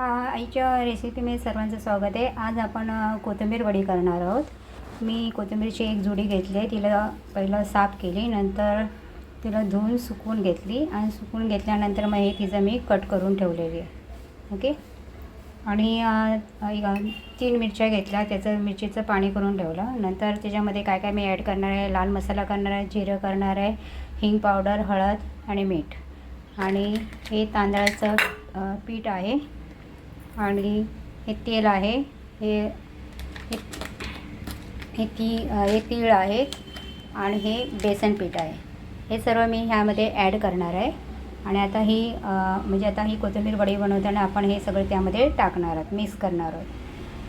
हा आईच्या रेसिपीमध्ये सर्वांचं स्वागत आहे. आज आपण कोथिंबीर वडी करणार आहोत. मी कोथिंबीरची एक जुडी घेतली आहे. तिला पहिलं साफ केली नंतर तिला धुवून सुकवून घेतली आणि सुकवून घेतल्यानंतर मग हे तिचं मी कट करून ठेवलेली आहे. ओके? आणि तीन मिरच्या घेतल्या. त्याचं मिरचीचं पाणी करून ठेवलं. नंतर त्याच्यामध्ये काय काय मी ॲड करणार आहे? लाल मसाला करणार आहे जिरं करणार आहे हिंग पावडर हळद आणि मीठ. आणि हे तांदळाचं पीठ आहे. आणि हे तेल आहे. हे हे ती हे तीळ आहे आणि हे बेसन पीठ आहे. हे सर्व मी ह्यामध्ये ॲड करणार आहे. आणि आता ही म्हणजे आता ही कोथिंबीर वडी बनवताना आपण हे सगळं त्यामध्ये टाकणार आहोत मिक्स करणार आहोत.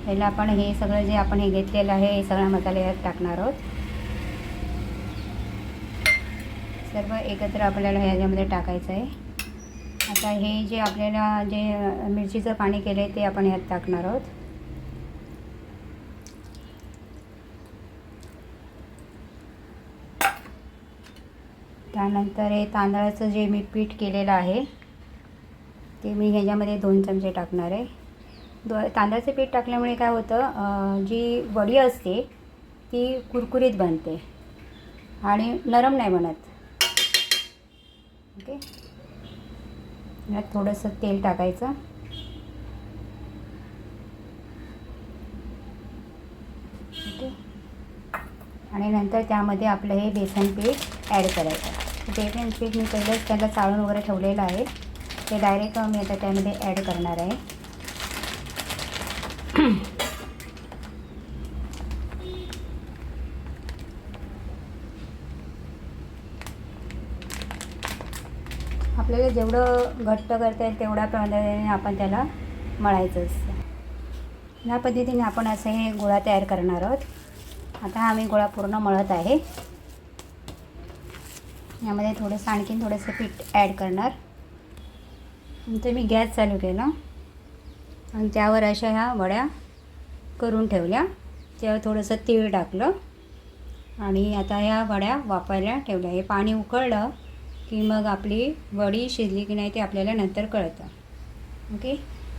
पहिलं आपण हे सगळं जे आपण हे घेतलेलं आहे हे सगळ्या मसाले यात टाकणार आहोत. सर्व एकत्र आपल्याला ह्याच्यामध्ये टाकायचं आहे. आता हे जे आपल्याला जे मिरचीचं पाणी केलं आहे ते आपण ह्यात टाकणार आहोत. त्यानंतर हे तांदळाचं जे मी पीठ केलेलं आहे ते मी ह्याच्यामध्ये दोन चमचे टाकणार आहे. दो तांदळाचं पीठ टाकल्यामुळे काय होतं जी वडी असते ती कुरकुरीत बनते आणि नरम नाही बनत. ओके? यात थोडंसं तेल टाकायचं. आणि नंतर त्यामध्ये आपलं हे बेसन पीठ ॲड करायचं. बेसन पीठ मी पहिलंच त्याला चाळून वगैरे ठेवलेलं आहे. ते डायरेक्ट मी आता त्यामध्ये ॲड करणार आहे. आपल्याला जेवढं घट्ट करता येईल तेवढ्या पद्धतीने आपण त्याला मळायचं असतं. या पद्धतीने आपण असं हे गोळा तयार करणार आहोत. आता हा मी गोळा पूर्ण मळत आहे. यामध्ये थोडंसं आणखीन थोडंसं पीठ ॲड करणार. नंतर मी गॅस चालू केला. आणि त्यावर अशा ह्या वड्या करून ठेवल्या. त्यावर थोडंसं तीळ टाकलं. आणि आता ह्या वड्या वापरायला ठेवल्या. हे पाणी उकळलं की मग आपली वडी शिजली की नाही ते आपल्याला नंतर कळतं. ओके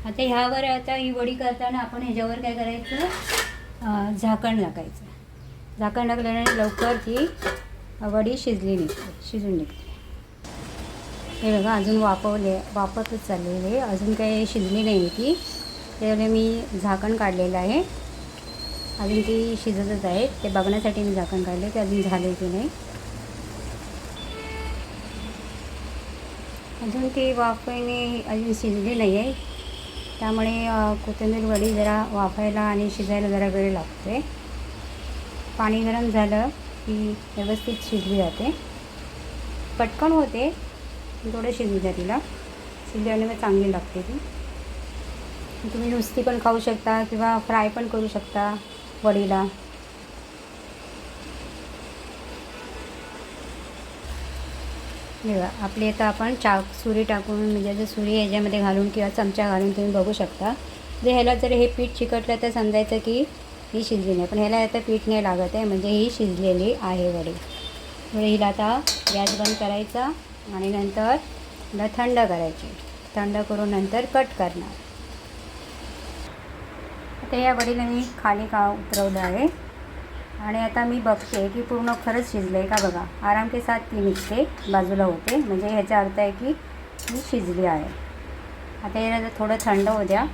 आता ह्यावर आता ही वडी करताना आपण ह्याच्यावर काय करायचं? झाकण टाकायचं झाकण टाकल्याने लवकर ती वडी शिजली निघते शिजून निघते. हे बघा अजून वापवले वापरतच चाललेली आहे. अजून काही शिजली नाही ती. त्यामुळे मी झाकण काढलेलं आहे. अजून ती शिजतच आहे. ते बघण्यासाठी मी झाकण काढले ते अजून झाले की नाही. अजून ती वाफेने अजून शिजली नाही आहे. त्यामुळे कोथिंबीर वडी जरा वाफायला आणि शिजायला जरा वेळ लागते पाणी गरम झालं की व्यवस्थित शिजली जाते. पटकन होते थोडं शिजू जा तिला. शिजल्याने मग चांगली लागते ती. तुम्ही नुसती पण खाऊ शकता किंवा फ्राय पण करू शकता वडीला. बघा आपली आता आपण चाक सुरी टाकून म्हणजे जर सुरी ह्याच्यामध्ये घालून किंवा चमचा घालून तुम्ही बघू शकता. जर ह्याला जर हे पीठ चिकटलं तर समजायचं की ही शिजली नाही. पण ह्याला आता पीठ नाही लागत आहे म्हणजे ही शिजलेली आहे वडी. म्हणजे हिला आता गॅस बंद करायचा आणि नंतर हिला थंड करायची. थंड करून नंतर कट करणार. आता या वडीला मी खाली का उतरवलं आहे. आणि आता मी बघते की पूर्ण खरंच शिजलं आहे का बघा. आराम के साथ ती निघते बाजूला होते. म्हणजे ह्याचा अर्थ आहे की ती शिजली आहे. आता याला थोडं थंड होऊ द्या.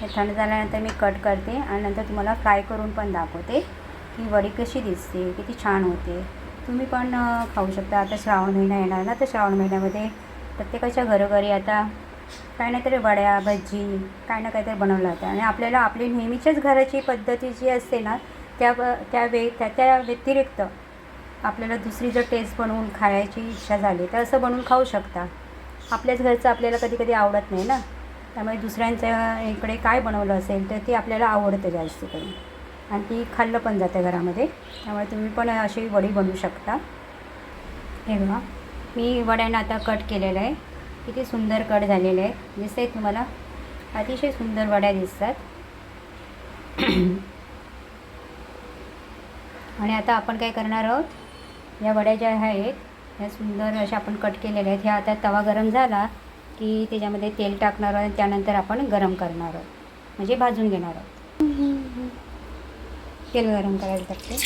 हे थंड झाल्यानंतर मी कट करते आणि नंतर तुम्हाला फ्राय करून पण दाखवते की वडी कशी दिसते किती छान होते. तुम्ही पण खाऊ शकता. आता श्रावण महिना येणार ना तर श्रावण महिन्यामध्ये प्रत्येकाच्या घरोघरी आता काही ना तरी वड्या भजी काही ना काहीतरी बनवलं जातं. आणि आपल्याला आपली नेहमीच्याच घराची पद्धती जी असते ना त्या त्या वे त्या त्या व्यतिरिक्त आपल्याला दुसरी जर टेस्ट बनवून खायची इच्छा झाली तर असं बनवून खाऊ शकता. आपल्याच घरचं आपल्याला कधी कधी आवडत नाही ना. त्यामुळे दुसऱ्यांच्या इकडे काय बनवलं असेल तर ते आपल्याला आवडतं जास्त करून. आणि ती खाल्लं पण जातं घरामध्ये. त्यामुळे तुम्ही पण अशी वडी बनवू शकता. हे बघा मी वड्यांना आता कट केलेलं आहे. किती सुंदर कट झालेले आहे दिसत आहे तुम्हाला? अतिशय सुंदर वड्या दिसतात. आणि आता आपण काय करणार आहोत? या वड्या ज्या आहेत ह्या सुंदर अशा आपण कट केलेल्या आहेत. ह्या आता तवा गरम झाला की त्याच्यामध्ये तेल टाकणार आहोत त्यानंतर आपण गरम करणार आहोत. म्हणजे भाजून घेणार आहोत. तेल गरम करायला टाकते.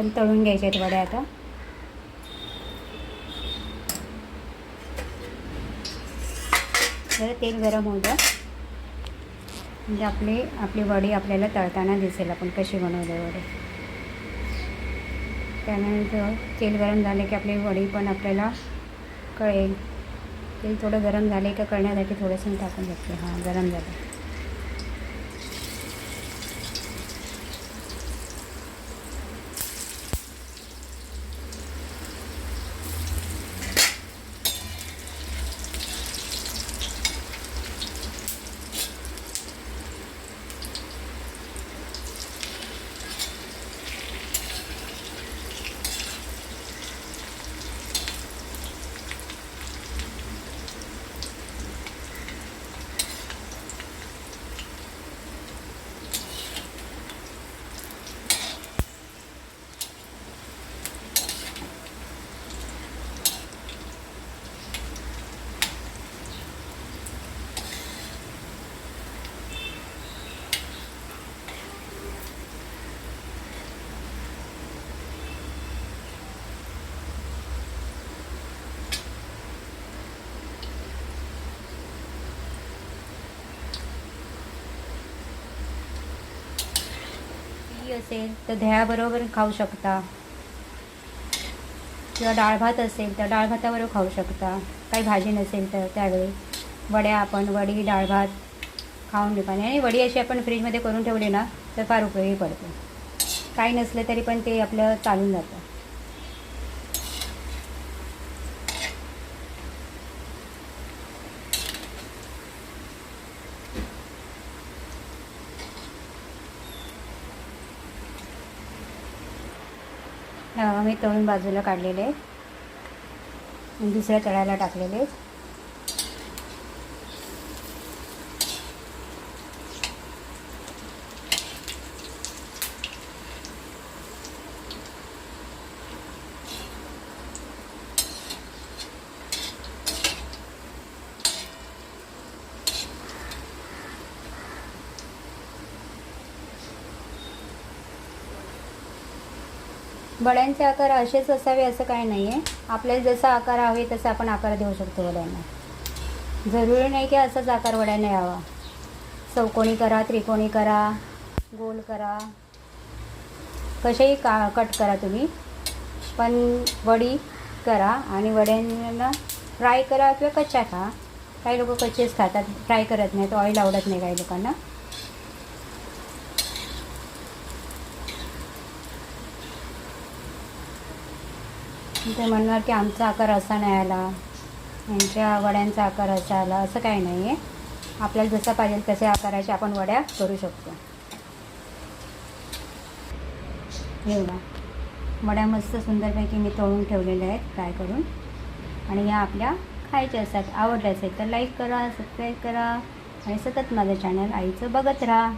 आपण तळून घ्यायचे आहेत वड्या आता. जरा तेल गरम होऊ द्या. म्हणजे आपली आपली वडी आपल्याला तळताना दिसेल आपण कशी बनवले वडे. त्यानंतर तेल गरम झाले की आपली वडी पण आपल्याला कळेल. तेल थोडं गरम झाले का कळण्यासाठी थोडंसं टाकून घेतले हां गरम झालं. भाजी असेल तर दह्याबरोबर खाऊ शकता. किंवा डाळ भात असेल तर डाळ भाताबरोबर खाऊ शकता. काही भाजी नसेल तर त्यावेळी. वड्या आपण वडी डाळ भात खाऊन घेऊ आणि वडी अशी आपण फ्रीजमध्ये करून ठेवली ना तर फार उपयोगी पडते. काही नसले तरी पण ते आपलं चालून जातं हा, मी तळून बाजूला काढलेले आहेत. दुसऱ्या तळायला टाकलेले आहेत. वड्यांचे आकार असेच असावे असं काही नाही आहे आपल्याला जसा आकार हवे तसा आपण आकार देऊ शकतो वड्यांना जरुरी नाही की असाच आकार वड्यांना यावा. चौकोनी करा त्रिकोणी करा गोल करा. कसेही का कट करा तुम्ही. पण वडी करा आणि वड्यांना फ्राय करा किंवा कच्च्या खा. काही लोक कच्चेच खातात फ्राय करत नाहीत ऑइल आवडत नाही काही लोकांना. ते म्हणणार की आमचा आकार असा नाही आला. यांच्या वड्यांचा आकार असा आला. असं काही नाही आहे आपल्याला जसा पाहिजे तसे आकाराच्या आपण वड्या करू शकतो. एवढा वड्या मस्त सुंदरपैकी मी तळून ठेवलेल्या आहेत फ्राय करून. आणि या आपल्या खायच्या असतात आवडल्या असेल तर लाईक करा सबस्क्राईब करा. आणि सतत माझं चॅनल आईचं बघत राहा.